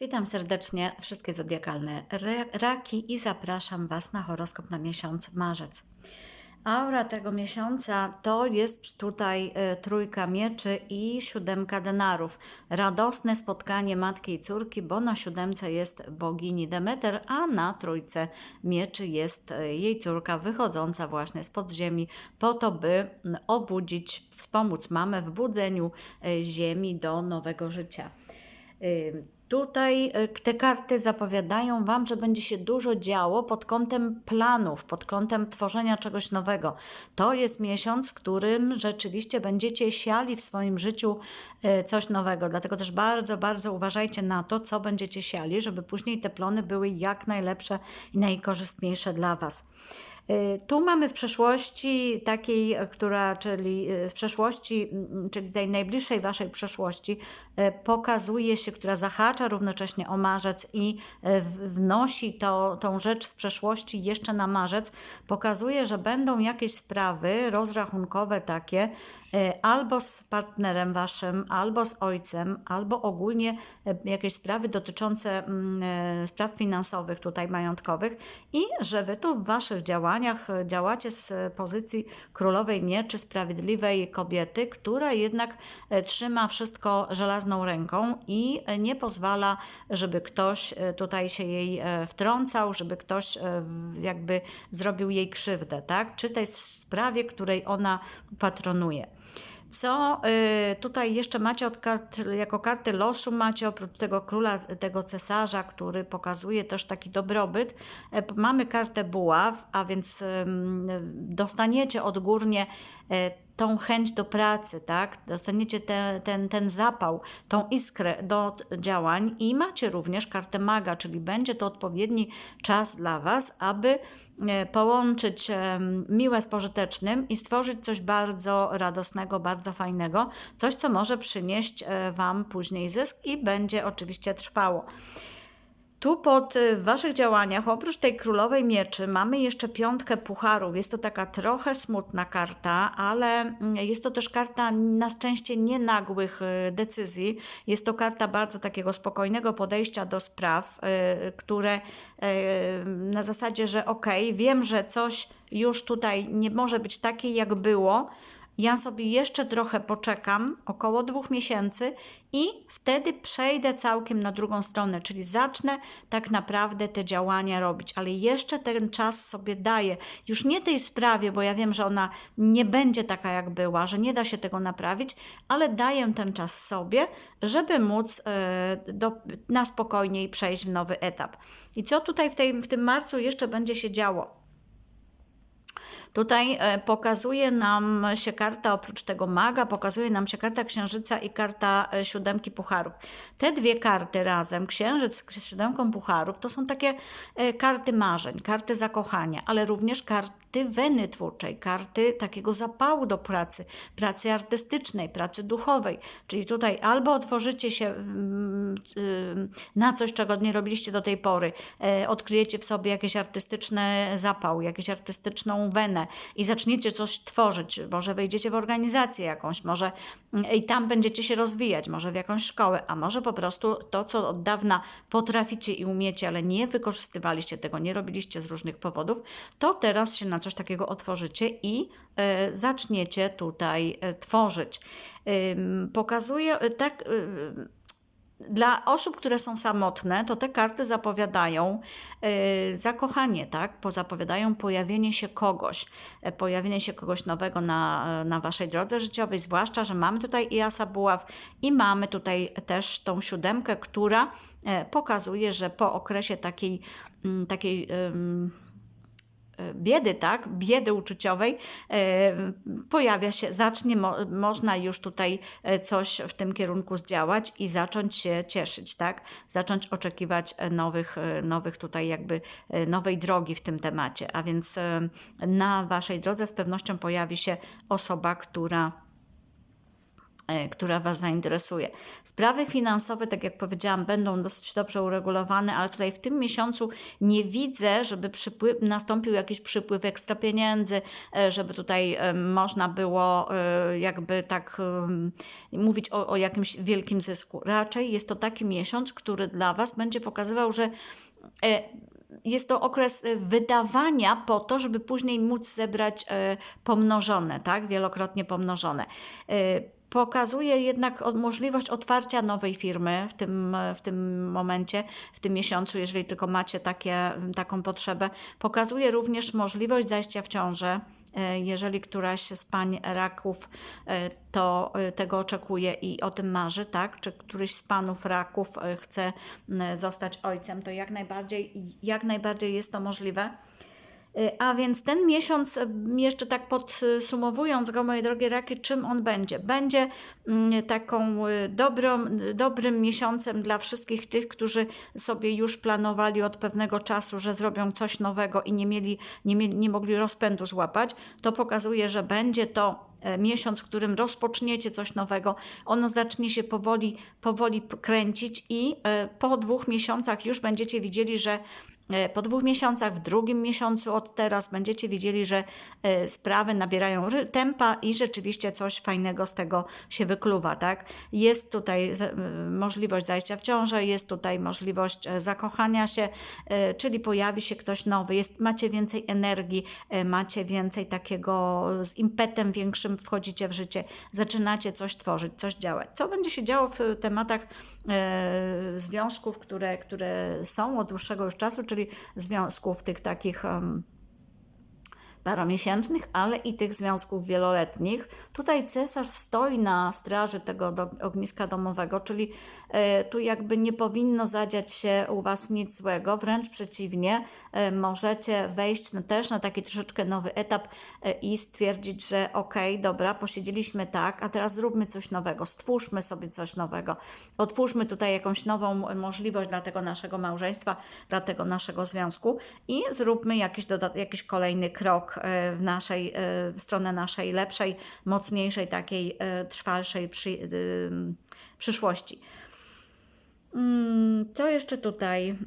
Witam serdecznie wszystkie zodiakalne ra- raki i zapraszam Was na horoskop na miesiąc marzec. Aura tego miesiąca to jest tutaj e, trójka mieczy i siódemka denarów. Radosne spotkanie matki i córki, bo na siódemce jest bogini Demeter, a na trójce mieczy jest e, jej córka wychodząca właśnie z podziemi po to, by obudzić, wspomóc mamę w budzeniu e, ziemi do nowego życia. Tutaj y, te karty zapowiadają Wam, że będzie się dużo działo pod kątem planów, pod kątem tworzenia czegoś nowego. To jest miesiąc, w którym rzeczywiście będziecie siali w swoim życiu y, coś nowego. Dlatego też bardzo, bardzo uważajcie na to, co będziecie siali, żeby później te plony były jak najlepsze i najkorzystniejsze dla Was. Y, Tu mamy w przeszłości takiej, e, która, czyli w przeszłości, czyli tej najbliższej waszej przeszłości, e, pokazuje się, która zahacza równocześnie o marzec i e, wnosi to, tą rzecz z przeszłości jeszcze na marzec, pokazuje, że będą jakieś sprawy rozrachunkowe takie, e, albo z partnerem waszym, albo z ojcem, albo ogólnie e, jakieś sprawy dotyczące mm, e, spraw finansowych, tutaj majątkowych, i że wy tu w waszych działaniach e, działacie z pozycji królowej mieczy, sprawiedliwej kobiety, która jednak e, trzyma wszystko żelazną ręką i nie pozwala, żeby ktoś e, tutaj się jej e, wtrącał, żeby ktoś e, jakby zrobił jej krzywdę, tak? Czy tej sprawie, której ona patronuje. Co tutaj jeszcze macie od kart, jako karty losu, macie oprócz tego króla, tego cesarza, który pokazuje też taki dobrobyt, mamy kartę buław, a więc dostaniecie odgórnie tą chęć do pracy, tak? Dostaniecie te, ten, ten zapał, tą iskrę do działań i macie również kartę maga, czyli będzie to odpowiedni czas dla Was, aby e, połączyć em, miłe z pożytecznym i stworzyć coś bardzo radosnego, bardzo fajnego, coś, co może przynieść e, Wam później zysk i będzie oczywiście trwało. Tu pod y, Waszych działaniach, oprócz tej królowej mieczy, mamy jeszcze piątkę pucharów. Jest to taka trochę smutna karta, ale mm, jest to też karta na szczęście nienagłych y, decyzji. Jest to karta bardzo takiego spokojnego podejścia do spraw, y, które na zasadzie, że okej, wiem, że coś już tutaj nie może być takie, jak było. Ja sobie jeszcze trochę poczekam, około dwóch miesięcy, i wtedy przejdę całkiem na drugą stronę, czyli zacznę tak naprawdę te działania robić, ale jeszcze ten czas sobie daję. Już nie tej sprawie, bo ja wiem, że ona nie będzie taka, jak była, że nie da się tego naprawić, ale daję ten czas sobie, żeby móc e, do, na spokojniej przejść w nowy etap. I co tutaj w, tej, w tym marcu jeszcze będzie się działo? Tutaj e, pokazuje nam się karta, oprócz tego maga, pokazuje nam się karta księżyca i karta e, siódemki pucharów. Te dwie karty razem, księżyc z siódemką pucharów, to są takie e, karty marzeń, karty zakochania, ale również karty weny twórczej, karty takiego zapału do pracy, pracy artystycznej, pracy duchowej. Czyli tutaj albo otworzycie się mm, y, na coś, czego nie robiliście do tej pory, e, odkryjecie w sobie jakieś artystyczne zapał, jakąś artystyczną wenę i zaczniecie coś tworzyć. Może wejdziecie w organizację jakąś, może mm, i tam będziecie się rozwijać, może w jakąś szkołę, a może po prostu to, co od dawna potraficie i umiecie, ale nie wykorzystywaliście tego, nie robiliście z różnych powodów, to teraz się na coś takiego otworzycie i e, zaczniecie tutaj e, tworzyć. Ym, Pokazuje e, tak. dla osób, które są samotne, to te karty zapowiadają zakochanie, tak? Po, zapowiadają pojawienie się kogoś, pojawienie się kogoś nowego na, na waszej drodze życiowej, zwłaszcza, że mamy tutaj i asa buław i mamy tutaj też tą siódemkę, która pokazuje, że po okresie takiej, takiej biedy, tak, biedy uczuciowej, e, pojawia się, zacznie, mo, można już tutaj e, coś w tym kierunku zdziałać i zacząć się cieszyć, tak, zacząć oczekiwać e, nowych, nowych tutaj jakby nowej drogi w tym temacie, a więc na waszej drodze z pewnością pojawi się osoba, która która Was zainteresuje. Sprawy finansowe, tak jak powiedziałam, będą dosyć dobrze uregulowane, ale tutaj w tym miesiącu nie widzę, żeby przypływ, nastąpił jakiś przypływ ekstra pieniędzy, e, żeby tutaj e, można było e, jakby tak e, mówić o, o jakimś wielkim zysku. Raczej jest to taki miesiąc, który dla Was będzie pokazywał, że e, jest to okres e, wydawania po to, żeby później móc zebrać e, pomnożone, tak? Wielokrotnie pomnożone. Pokazuje jednak możliwość otwarcia nowej firmy w tym, w tym momencie, w tym miesiącu, jeżeli tylko macie takie, taką potrzebę. Pokazuje również możliwość zajścia w ciążę. E, Jeżeli któraś z pań raków e, to e, tego oczekuje i o tym marzy, tak? Czy któryś z panów raków chce zostać ojcem, to jak najbardziej, jak najbardziej jest to możliwe. Y, A więc ten miesiąc, y, jeszcze tak podsumowując go, moje drogie raki, czym on będzie? Będzie mm, taką y, dobrą, dobrym miesiącem dla wszystkich tych, którzy sobie już planowali od pewnego czasu, że zrobią coś nowego i nie, mieli, nie, mieli, nie mogli rozpędu złapać. To pokazuje, że będzie to e, miesiąc, w którym rozpoczniecie coś nowego, ono zacznie się powoli, powoli kręcić i e, po dwóch miesiącach już będziecie widzieli, że po dwóch miesiącach, w drugim miesiącu od teraz będziecie widzieli, że e, sprawy nabierają tempa i rzeczywiście coś fajnego z tego się wykluwa, tak? Jest tutaj możliwość zajścia w ciążę, jest tutaj możliwość e, zakochania się, e, czyli pojawi się ktoś nowy, jest, macie więcej energii, e, macie więcej takiego z impetem większym wchodzicie w życie, zaczynacie coś tworzyć, coś działać. Co będzie się działo w tematach e, związków, które, które są od dłuższego już czasu, czyli związków tych takich em, paromiesięcznych, ale i tych związków wieloletnich. Tutaj cesarz stoi na straży tego do, ogniska domowego, czyli e, tu jakby nie powinno zadziać się u Was nic złego, wręcz przeciwnie, e, możecie wejść też na taki troszeczkę nowy etap e, i stwierdzić, że okej, dobra, posiedzieliśmy tak, a teraz zróbmy coś nowego, stwórzmy sobie coś nowego, otwórzmy tutaj jakąś nową możliwość dla tego naszego małżeństwa, dla tego naszego związku i zróbmy jakiś, jakiś kolejny krok e, w naszej, e, w stronę naszej lepszej, mocniejszej, takiej e, trwalszej przy, przyszłości. Mm, Co jeszcze tutaj?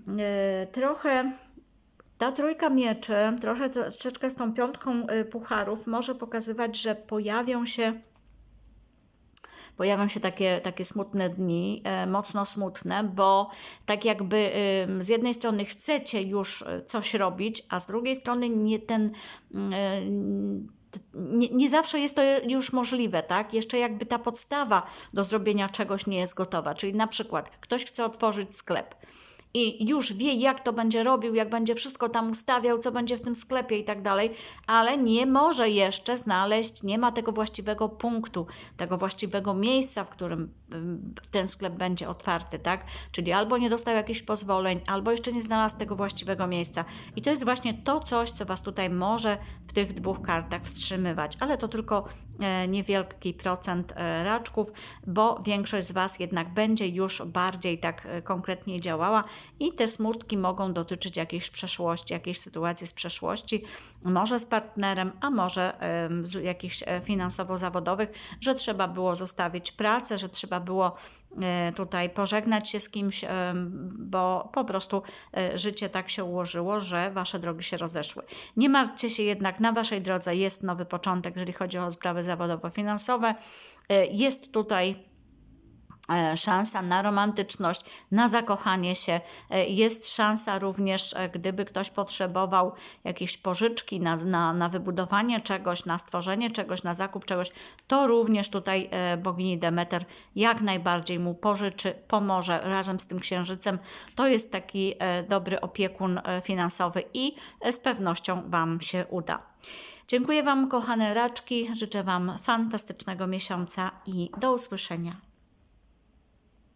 Trochę ta trójka mieczy, troszeczkę z tą piątką pucharów, może pokazywać, że pojawią się pojawią się takie, takie smutne dni, e, mocno smutne, bo tak jakby z jednej strony chcecie już e, coś robić, a z drugiej strony nie ten. e, t- nie, nie zawsze jest to już możliwe, tak? Jeszcze jakby ta podstawa do zrobienia czegoś nie jest gotowa. Czyli na przykład ktoś chce otworzyć sklep i już wie, jak to będzie robił, jak będzie wszystko tam ustawiał, co będzie w tym sklepie i tak dalej, ale nie może jeszcze znaleźć, nie ma tego właściwego punktu, tego właściwego miejsca, w którym ym, ten sklep będzie otwarty, tak? Czyli albo nie dostał jakichś pozwoleń, albo jeszcze nie znalazł tego właściwego miejsca. I to jest właśnie to coś, co Was tutaj może w tych dwóch kartach wstrzymywać, ale to tylko e, niewielki procent e, raczków, bo większość z Was jednak będzie już bardziej tak e, konkretnie działała i te smutki mogą dotyczyć jakiejś przeszłości, jakiejś sytuacji z przeszłości, może z partnerem, a może z jakichś finansowo-zawodowych, że trzeba było zostawić pracę, że trzeba było tutaj pożegnać się z kimś, bo po prostu życie tak się ułożyło, że Wasze drogi się rozeszły. Nie martwcie się jednak, na Waszej drodze jest nowy początek, jeżeli chodzi o sprawy zawodowo-finansowe. E, Jest tutaj szansa na romantyczność, na zakochanie się. E, Jest szansa również, e, gdyby ktoś potrzebował jakiejś pożyczki na, na, na wybudowanie czegoś, na stworzenie czegoś, na zakup czegoś, to również tutaj e, bogini Demeter jak najbardziej mu pożyczy, pomoże razem z tym księżycem. To jest taki e, dobry opiekun e, finansowy i e, z pewnością Wam się uda. Dziękuję Wam, kochane raczki. Życzę Wam fantastycznego miesiąca i do usłyszenia.